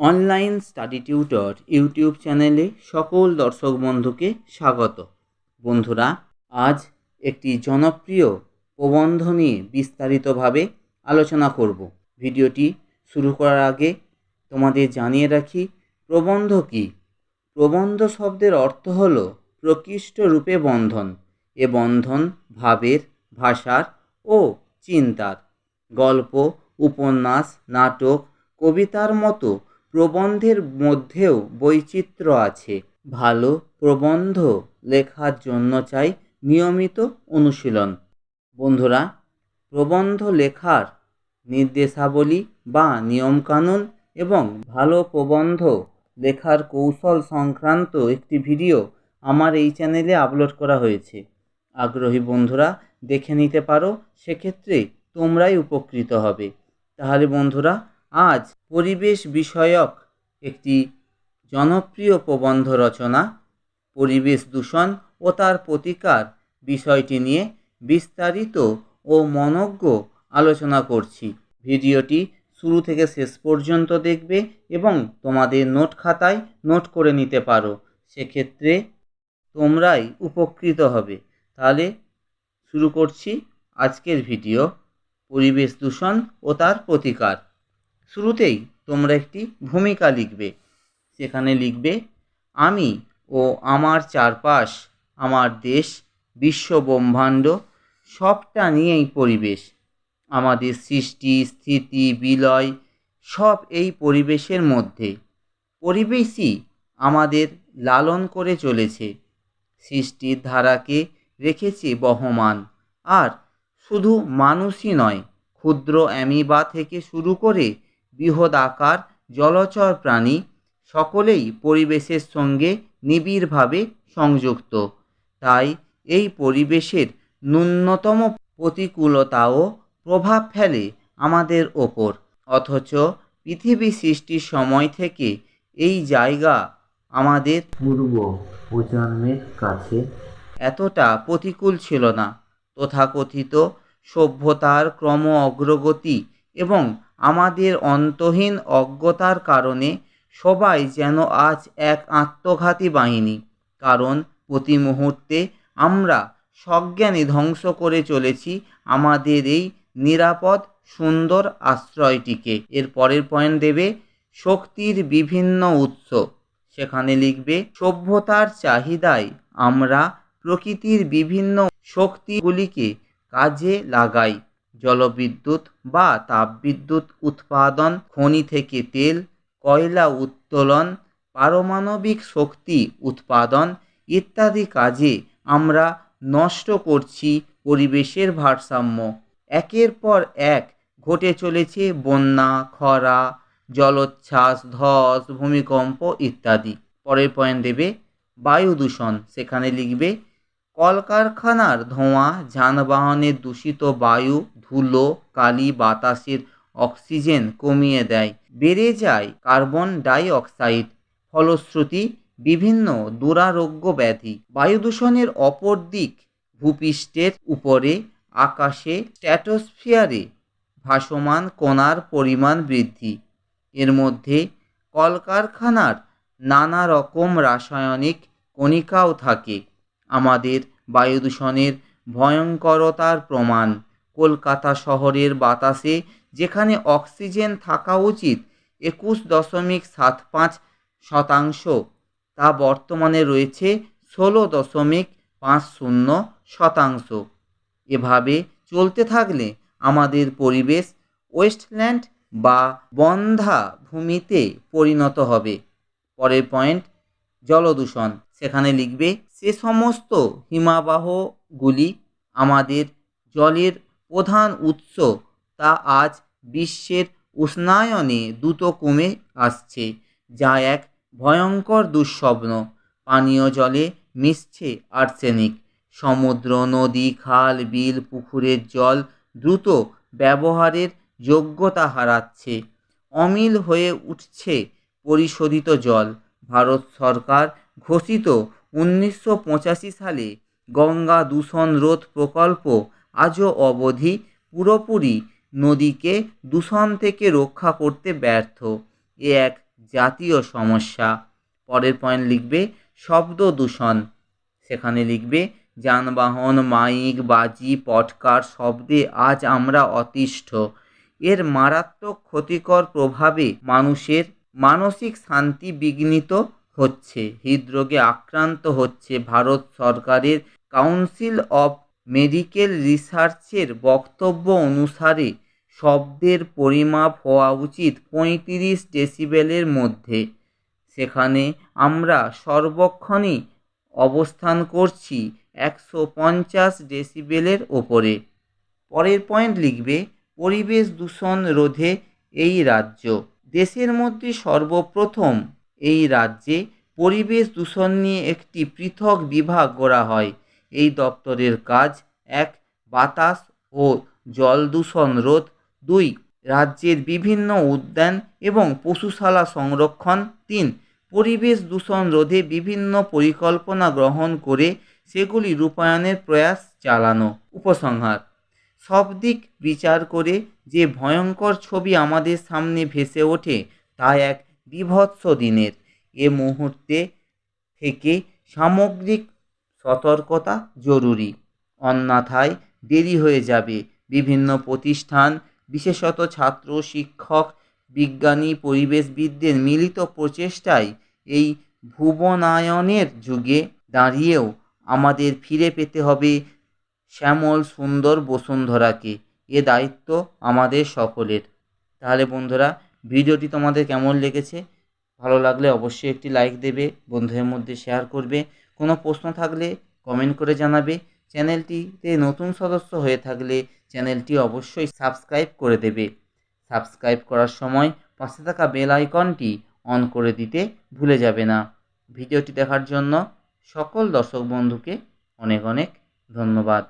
Online study tutor YouTube চ্যানেলে সকল দর্শক বন্ধুকে স্বাগত। বন্ধুরা, আজ একটি জনপ্রিয় প্রবন্ধ নিয়ে বিস্তারিতভাবে আলোচনা করব। ভিডিওটি শুরু করার আগে তোমাদের জানিয়ে রাখি, প্রবন্ধ কী? প্রবন্ধ শব্দের অর্থ হল প্রকৃষ্ট রূপে বন্ধন, এ বন্ধন ভাবের, ভাষার ও চিন্তার। গল্প, উপন্যাস, নাটক, কবিতার মতো প্রবন্ধের মধ্যেও বৈচিত্র্য আছে। ভালো প্রবন্ধ লেখার জন্য চাই নিয়মিত অনুশীলন। বন্ধুরা, প্রবন্ধ লেখার নির্দেশাবলী বা নিয়মকানুন এবং ভালো প্রবন্ধ লেখার কৌশল সংক্রান্ত একটি ভিডিও আমার এই চ্যানেলে আপলোড করা হয়েছে। আগ্রহী বন্ধুরা, দেখে নিতে পারো, সেক্ষেত্রে তোমরাই উপকৃত হবে। তাহলে বন্ধুরা আজ পরিবেশ বিষয়ক একটি জনপ্রিয় প্রবন্ধ রচনা, পরিবেশ দূষণ ও তার প্রতিকার বিষয়টি নিয়ে বিস্তারিত ও মনজ্ঞ আলোচনা করছি। ভিডিওটি শুরু থেকে শেষ পর্যন্ত দেখবে এবং তোমাদের নোট খাতায় নোট করে নিতে পারো। সেক্ষেত্রে তোমরাই উপকৃত হবে। তাহলে শুরু করছি আজকের ভিডিও, পরিবেশ দূষণ ও তার প্রতিকার। শুরুতেই তোমরা একটি ভূমিকা লিখবে। সেখানে লিখবে, আমি ও আমার চারপাশ, আমার দেশ, বিশ্ব ব্রহ্মাণ্ড, সবটা নিয়েই পরিবেশ। আমাদের সৃষ্টি, স্থিতি, বিলয়, সব এই পরিবেশের মধ্যে। পরিবেশই আমাদের লালন করে চলেছে। সৃষ্টির ধারাকে রেখেছে বহমান। আর শুধু মানুষই নয়, ক্ষুদ্র অ্যামিবা থেকে শুরু করে বৃহৎ আকার, জলচর প্রাণী সকলেই পরিবেশের সঙ্গে নিবিড়ভাবে সংযুক্ত। তাই এই পরিবেশের ন্যূনতম প্রতিকূলতাও প্রভাব ফেলে আমাদের ওপর। অথচ পৃথিবী সৃষ্টির সময় থেকে এই জায়গা আমাদের পূর্ব প্রজন্মের কাছে এতটা প্রতিকূল ছিল না। তথাকথিত সভ্যতার ক্রম অগ্রগতি এবং আমাদের অন্তহীন অজ্ঞতার কারণে সবাই যেন আজ এক আত্মঘাতী বাহিনী। কারণ প্রতি মুহূর্তে আমরা সজ্ঞানে ধ্বংস করে চলেছি আমাদের এই নিরাপদ, সুন্দর আশ্রয়টিকে। এর পরের পয়েন্ট দেবে শক্তির বিভিন্ন উৎস। সেখানে লিখবে, সভ্যতার চাহিদায় আমরা প্রকৃতির বিভিন্ন শক্তিগুলিকে কাজে লাগাই। জলবিদ্যুৎ বা তাপবিদ্যুৎ উৎপাদন, খনি থেকে তেল, কয়লা উত্তোলন, পারমাণবিক শক্তি উৎপাদন ইত্যাদি কাজে আমরা নষ্ট করছি পরিবেশের ভারসাম্য। একের পর এক ঘটে চলেছে বন্যা, খরা, জলোচ্ছ্বাস, ধস, ভূমিকম্প ইত্যাদি। পরের পয়েন্ট দেবে বায়ু দূষণ। সেখানে লিখবে, কলকারখানার ধোঁয়া যানবাহনের দূষিত বায়ু ধুলো কালি, বাতাসের অক্সিজেন কমিয়ে দেয়। বেড়ে যায় কার্বন ডাই অক্সাইড ফলশ্রুতি, বিভিন্ন দুরারোগ্য ব্যাধি। বায়ু দূষণের অপর দিক, ভূপৃষ্ঠের উপরে, আকাশে স্ট্যাটোস্ফিয়ারে ভাসমান কণার পরিমাণ বৃদ্ধি। এর মধ্যে কলকারখানার নানা রকম রাসায়নিক কণিকাও থাকে। আমাদের বায়ু দূষণের ভয়ঙ্করতার প্রমাণ। কলকাতা শহরের বাতাসে যেখানে অক্সিজেন থাকা উচিত, একুশ দশমিক সাত পাঁচ শতাংশ। তা বর্তমানে রয়েছে ষোলো দশমিক পাঁচ শূন্য শতাংশ। এভাবে চলতে থাকলে আমাদের পরিবেশ ওয়েস্টল্যান্ড বা বন্ধা ভূমিতে পরিণত হবে। পরের পয়েন্ট, জলদূষণ। সেখানে লিখবে, সে সমস্ত হিমাবাহগুলি আমাদের জলের প্রধান উৎস তা আজ বিশ্বের উষ্ণায়নে দ্রুত কমে আসছে, যা এক ভয়ঙ্কর দুঃস্বপ্ন। পানীয় জলে মিশছে আর্সেনিক। সমুদ্র, নদী, খাল, বিল, পুকুরের জল দ্রুত ব্যবহারের যোগ্যতা হারাচ্ছে। অমিল হয়ে উঠছে পরিশোধিত জল। ভারত সরকার ঘোষিত উনিশশো পঁচাশি সালে গঙ্গা দূষণ রোধ প্রকল্প আজও অবধি পুরোপুরি নদীকে দূষণ থেকে রক্ষা করতে ব্যর্থ। এ এক জাতীয় সমস্যা। পরের পয়েন্ট লিখবে, শব্দ দূষণ। সেখানে লিখবে, যানবাহন, মাইক, বাজি, পটকার শব্দে আজ আমরা অতিষ্ঠ। এর মারাত্মক ক্ষতিকর প্রভাবে মানুষের মানসিক শান্তি বিঘ্নিত হচ্ছে। হৃদরোগে আক্রান্ত হচ্ছে ভারত সরকারের কাউন্সিল অফ মেডিকেল রিসার্চের বক্তব্য অনুসারে, শব্দের পরিমাপ হওয়া উচিত পঁয়ত্রিশ ডেসিবেলের মধ্যে। সেখানে আমরা সর্বক্ষণই অবস্থান করছি একশো পঞ্চাশ ডেসিবেলের ওপরে। পরের পয়েন্ট লিখবে, পরিবেশ দূষণ রোধে এই রাজ্য। দেশের মধ্যে সর্বপ্রথম এই রাজ্যে পরিবেশ দূষণ নিয়ে একটি পৃথক বিভাগ গড়া হয়। এই দপ্তরের কাজ এক, বাতাস ও জল দূষণ রোধ, দুই, রাজ্যের বিভিন্ন উদ্যান এবং পশুশালা সংরক্ষণ, তিন, পরিবেশ দূষণ রোধে বিভিন্ন পরিকল্পনা গ্রহণ করে সেগুলি রূপায়ণের প্রয়াস চালানো। উপসংহার, সব দিক বিচার করে যে ভয়ঙ্কর ছবি আমাদের সামনে ভেসে ওঠে তা এক বীভৎস দিনের। এ মুহূর্তে থেকে সামগ্রিক সতর্কতা জরুরি। অন্যথায় দেরি হয়ে যাবে। বিভিন্ন প্রতিষ্ঠান, বিশেষত ছাত্র, শিক্ষক, বিজ্ঞানী, পরিবেশবিদদের মিলিত প্রচেষ্টায় এই ভুবনায়নের যুগে দাঁড়িয়েও আমাদের ফিরে পেতে হবে শ্যামল সুন্দর বসুন্ধরাকে। এ দায়িত্ব আমাদের সকলের। তাহলে বন্ধুরা, ভিডিওটি তোমাদের কেমন লেগেছে? ভালো লাগলে অবশ্যই একটি লাইক দেবে, বন্ধুদের মধ্যে শেয়ার করবে। কোনো প্রশ্ন থাকলে কমেন্ট করে জানাবে। চ্যানেলটিতে নতুন সদস্য হয়ে থাকলে চ্যানেলটি অবশ্যই সাবস্ক্রাইব করে দেবে। সাবস্ক্রাইব করার সময় পাশে থাকা বেল আইকনটি অন করে দিতে ভুলে যাবে না। ভিডিওটি দেখার জন্য সকল দর্শক বন্ধুকে অনেক অনেক ধন্যবাদ।